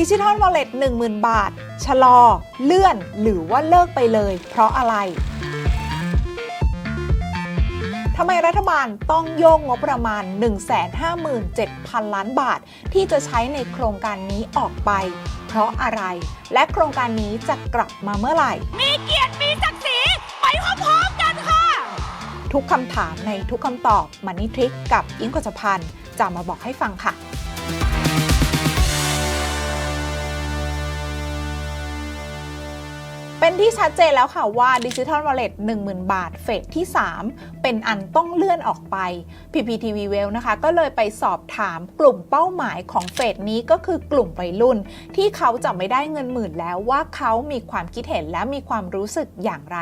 ดิจิทัลวอลเล็ต10,000 บาท ชะลอ เลื่อน หรือว่าเลิกไปเลย เพราะอะไรทำไมรัฐบาลต้องโยกงบประมาณ 157,000 ล้านบาท ที่จะใช้ในโครงการนี้ออกไป เพราะอะไร และโครงการนี้จะกลับมาเมื่อไหร่ มีเกียรติมีศักดิ์ศรีไปพร้อมๆกันค่ะ ทุกคำถามในทุกคำตอบมันนี่ทริกกับอิงกจพันธ์จะมาบอกให้ฟังค่ะ เป็นที่ชัดเจนแล้วค่ะว่าดิจิทัลวอลเล็ต10,000 บาท เฟสที่ 3 เป็นอันต้องเลื่อนออกไป PPTV w e l l นะคะ ก็เลยไปสอบถามกลุ่มเป้าหมายของเฟสนี้ก็คือกลุ่มวัยรุ่น ที่เขาจะไม่ได้เงินหมื่นแล้วว่าเขามีความคิดเห็นและมีความรู้สึกอย่างไร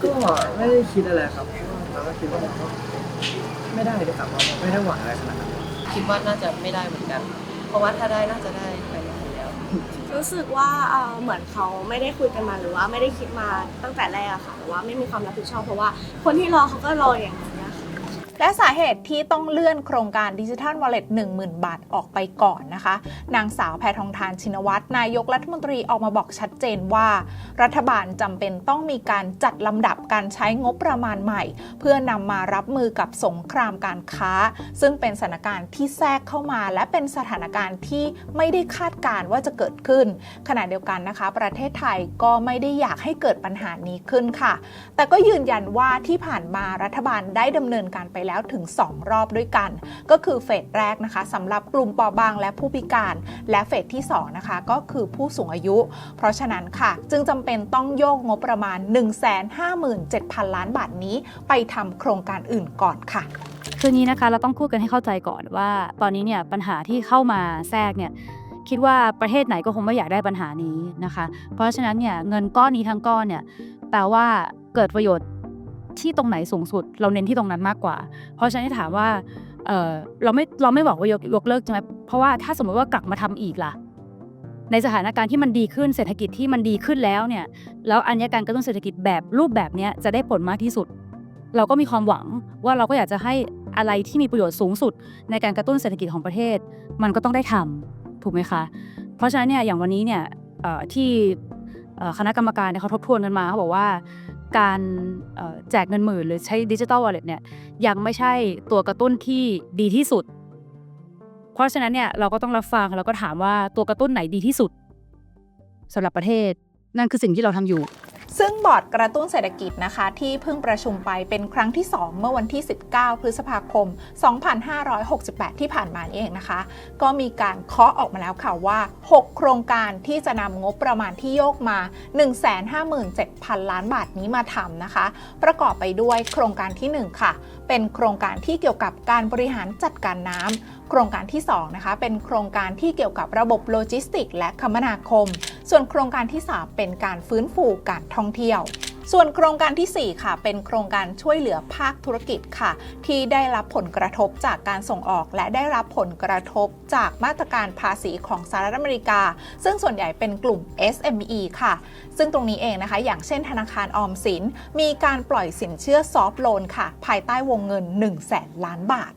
ก็ไม่ได้คิดอะไรครับเราก็คิดว่ามันก็ไม่ได้เลยครับเราไม่ได้หวังอะไรขนาดนั้นคิดว่าน่าจะไม่ได้เหมือนกัน เพราะว่าถ้าได้น่าจะได้ไปแล้ว รู้สึกว่าเอ่อเหมือนเขาไม่ได้คุยกันมาหรือว่าไม่ได้คิดมาตั้งแต่แรกอะค่ะหรือว่าไม่มีความรับผิดชอบเพราะว่าคนที่รอเขาก็รออย่างนี้ยค่ะ และสาเหตุที่ต้องเลื่อนโครงการดิจิทัลวอลเล็ต10,000 บาทออกไปก่อนนะคะ นางสาวแพทองทานชินวัตรนายกรัฐมนตรีออกมาบอกชัดเจนว่า รัฐบาลจำเป็นต้องมีการจัดลำดับการใช้งบประมาณใหม่ เพื่อนำมารับมือกับสงครามการค้า ซึ่งเป็นสถานการณ์ที่แทรกเข้ามา และเป็นสถานการณ์ที่ไม่ได้คาดการณ์ว่าจะเกิดขึ้น ขณะเดียวกันนะคะ ประเทศไทยก็ไม่ได้อยากให้เกิดปัญหานี้ขึ้นค่ะ แต่ก็ยืนยันว่าที่ผ่านมารัฐบาลได้ดำเนินการไปแล้วถึง 2 รอบด้วยกัน ก็คือเฟสแรกนะคะสำหรับกลุ่มเปราะบางและผู้พิการ และเฟสที่2นะคะก็คือผู้สูงอายุ เพราะฉะนั้นค่ะ จึงจำเป็นต้องโยกงบประมาณ 157,000 ล้านบาทนี้ ไปทำโครงการอื่นก่อนค่ะคือนี้นะคะเราต้องพูดกันให้เข้าใจก่อนว่า ตอนนี้เนี่ยปัญหาที่เข้ามาแทรกเนี่ยคิดว่าประเทศไหนก็คงไม่อยากได้ปัญหานี้นะคะ เพราะฉะนั้นเนี่ยเงินก้อนนี้ทั้งก้อนเนี่ยแปลว่าเกิดประโยชน์ ที่ตรงไหนสูงสุด เราเน้นที่ตรงนั้นมากกว่า เพราะฉะนั้นถามว่าเออเราไม่เราไม่บอกว่ายกยกเลิกใช่ไหมเพราะว่าถ้าสมมติว่ากลับมาทำอีกล่ะ ในสถานการณ์ที่มันดีขึ้นเศรษฐกิจที่มันดีขึ้นแล้วเนี่ยแล้วอันนี้การกระตุ้นเศรษฐกิจแบบรูปแบบนี้จะได้ผลมากที่สุด เราก็มีความหวังว่าเราก็อยากจะให้อะไรที่มีประโยชน์สูงสุด ในการกระตุ้นเศรษฐกิจของประเทศ มันก็ต้องได้ทำถูกไหมคะ เพราะฉะนั้นเนี่ยอย่างวันนี้เนี่ยที่คณะกรรมการเขาทบทวนกันมาเขาบอกว่า การแจกเงินหมื่นหรือใช้ดิจิตอลวอลเล็ตเนี่ยยังไม่ใช่ตัวกระตุ้นที่ดีที่สุด เพราะฉะนั้นเนี่ยเราก็ต้องรับฟังแล้วก็ถามว่าตัวกระตุ้นไหนดีที่สุดสำหรับประเทศ นั่นคือสิ่งที่เราทำอยู่ ซึ่งบอร์ดกระตุ้นเศรษฐกิจนะคะ ที่เพิ่งประชุมไปเป็นครั้งที่ 2 เมื่อวันที่ 19 พฤษภาคม 2568 ที่ผ่านมานี่เองนะคะ ก็มีการเคาะออกมาแล้วค่ะว่า 6 โครงการที่จะนำงบประมาณที่โยกมา 157,000 ล้านบาทนี้มาทำนะคะ ประกอบไปด้วยโครงการที่ 1 ค่ะ เป็นโครงการที่เกี่ยวกับการบริหารจัดการน้ำโครงการที่2นะคะเป็นโครงการที่เกี่ยวกับระบบโลจิสติก และคมนาคม ส่วนโครงการที่ 3 เป็นการฟื้นฟูการท่องเที่ยว ส่วนโครงการทีสี่ 4 ค่ะ เป็นโครงการช่วยเหลือภาคธุรกิจค่ะ ที่ได้รับผลกระทบจากการส่งออกและได้รับผลกระทบจากมาตรการภาษีของสหรัฐอเมริกา ซึ่งส่วนใหญ่เป็นกลุ่ม SME ค่ะ ซึ่งตรงนี้เองนะคะ อย่างเช่นธนาคารออมสิน มีการปล่อยสินเชื่อซอฟท์โลนค่ะ ภายใต้วงเงิน 1 0 0 0 0แสนล้านบาท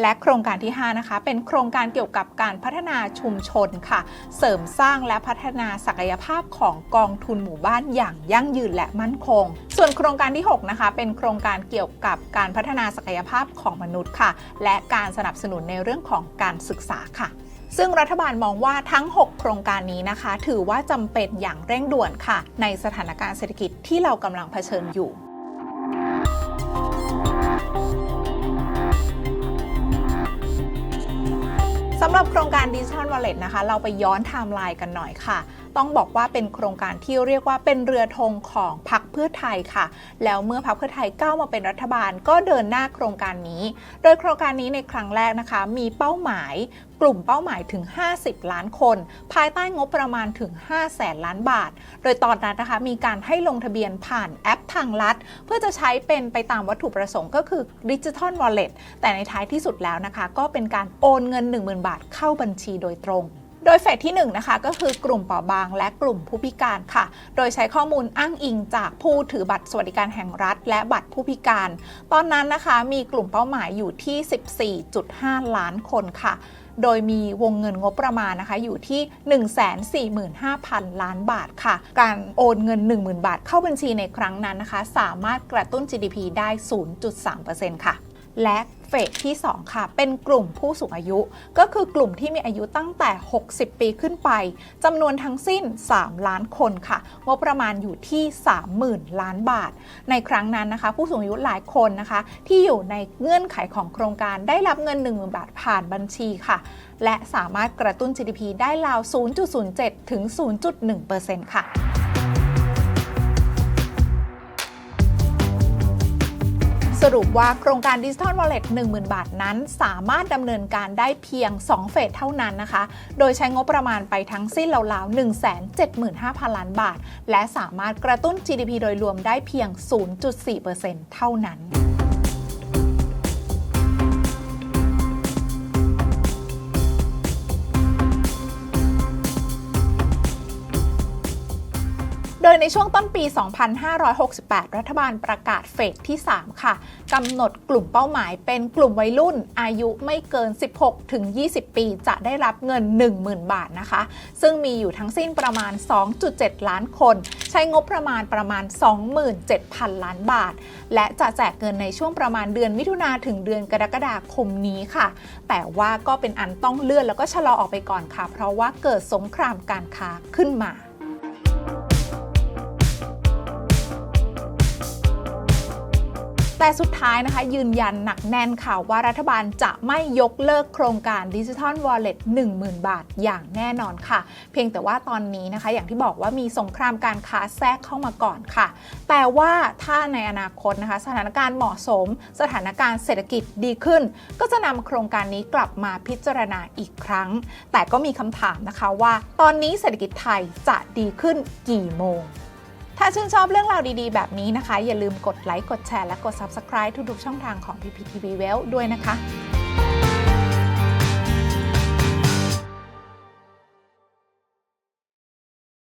และโครงการที่ 5 นะคะ เป็นโครงการเกี่ยวกับการพัฒนาชุมชนค่ะ เสริมสร้างและพัฒนาศักยภาพของกองทุนหมู่บ้านอย่างยั่งยืนและมั่นคง ส่วนโครงการที่ 6 นะคะ เป็นโครงการเกี่ยวกับการพัฒนาศักยภาพของมนุษย์ค่ะ และการสนับสนุนในเรื่องของการศึกษาค่ะซึ่งรัฐบาลมองว่าทั้ง 6 โครงการนี้นะคะ ถือว่าจำเป็นอย่างเร่งด่วนค่ะ ในสถานการณ์เศรษฐกิจที่เรากำลังเผชิญอยู่ สำหรับโครงการ Digital Wallet นะคะ เราไปย้อนไทม์ไลน์กันหน่อยค่ะ ต้องบอกว่าเป็นโครงการที่เรียกว่าเป็นเรือธงของพรรคเพื่อไทยค่ะ แล้วเมื่อพรรคเพื่อไทยก้าวมาเป็นรัฐบาลก็เดินหน้าโครงการนี้ โดยโครงการนี้ในครั้งแรกนะคะ มีเป้าหมายกลุ่มเป้าหมายถึง 50 ล้านคน ภายใต้งบประมาณถึง 5 แสนล้านบาท โดยตอนนั้นนะคะ มีการให้ลงทะเบียนผ่านแอปทางลัด เพื่อจะใช้เป็นไปตามวัตถุประสงค์ก็คือ Digital Wallet แต่ในท้ายที่สุดแล้วนะคะ ก็เป็นการโอนเงิน 10,000 บาทเข้าบัญชีโดยตรง โดยเฟสที่1นะคะก็คือกลุ่มเปราะบางและกลุ่มผู้พิการค่ะ โดยใช้ข้อมูลอ้างอิงจากผู้ถือบัตรสวัสดิการแห่งรัฐ และบัตรผู้พิการ ตอนนั้นนะคะมีกลุ่มเป้าหมายอยู่ที่ 14.5 ล้านคนค่ะ โดยมีวงเงินงบประมาณนะคะอยู่ที่ 145,000 ล้านบาทค่ะ การโอนเงิน 10,000 บาทเข้าบัญชีในครั้งนั้นนะคะ สามารถกระตุ้น GDP ได้ 0.3%ค่ะและ เฟสที่ 2 ค่ะ เป็นกลุ่มผู้สูงอายุ ก็คือกลุ่มที่มีอายุตั้งแต่ 60 ปีขึ้นไปจำนวนทั้งสิ้น 3 ล้านคนค่ะงบประมาณอยู่ที่ 30,000 ล้านบาท ในครั้งนั้นนะคะ ผู้สูงอายุหลายคนนะคะ ที่อยู่ในเงื่อนไขของโครงการได้รับเงิน 10,000 บาทผ่านบัญชีค่ะ และสามารถกระตุ้น GDP ได้ราว 0.07 ถึง 0.1%ค่ะ สรุปว่าโครงการ Digital Wallet 10,000 บาทนั้น สามารถดำเนินการได้เพียง 2 เฟสเท่านั้นนะคะ โดยใช้งบประมาณไปทั้งสิ้นราวๆ 175,000 ล้านบาท และสามารถกระตุ้น GDP โดยรวมได้เพียง 0.4%เท่านั้น ดยในช่วงต้นปี 2568 รัฐบาลประกาศเฟสที่ 3 ค่ะกำหนดกลุ่มเป้าหมายเป็นกลุ่มวัยรุ่นอายุไม่เกิน 16 ถึง 20 ปี จะได้รับเงิน 10,000 บาทนะคะ ซึ่งมีอยู่ทั้งสิ้นประมาณ 2.7 ล้านคน ใช้งบประมาณประมาณ 27,000 ล้านบาท และจะแจกเงินในช่วงประมาณเดือนมิถุนาถึงเดือนกรกฎาคมนี้ค่ะ แต่ว่าก็เป็นอันต้องเลื่อนแล้วก็ชะลอออกไปก่อนค่ะ เพราะว่าเกิดสงครามการค้าขึ้นมา แต่สุดท้ายนะคะยืนยันหนักแน่นค่ะว่ารัฐบาลจะไม่ยกเลิกโครงการ Digital Wallet 10,000 บาทอย่างแน่นอนค่ะ เพียงแต่ว่าตอนนี้นะคะ อย่างที่บอกว่ามีสงครามการค้าแทรกเข้ามาก่อนค่ะ แต่ว่าถ้าในอนาคตนะคะ สถานการณ์เหมาะสม สถานการณ์เศรษฐกิจดีขึ้น ก็จะนำโครงการนี้กลับมาพิจารณาอีกครั้ง แต่ก็มีคำถามนะคะว่า ตอนนี้เศรษฐกิจไทยจะดีขึ้นกี่โมงาชื่นชอบเรื่องราวดีๆ แบบนี้นะคะ อย่าลืมกดไลค์ กดแชร์ และกด Subscribe ทุกๆช่องทางของพีพีทีวีเวลด้วยนะคะ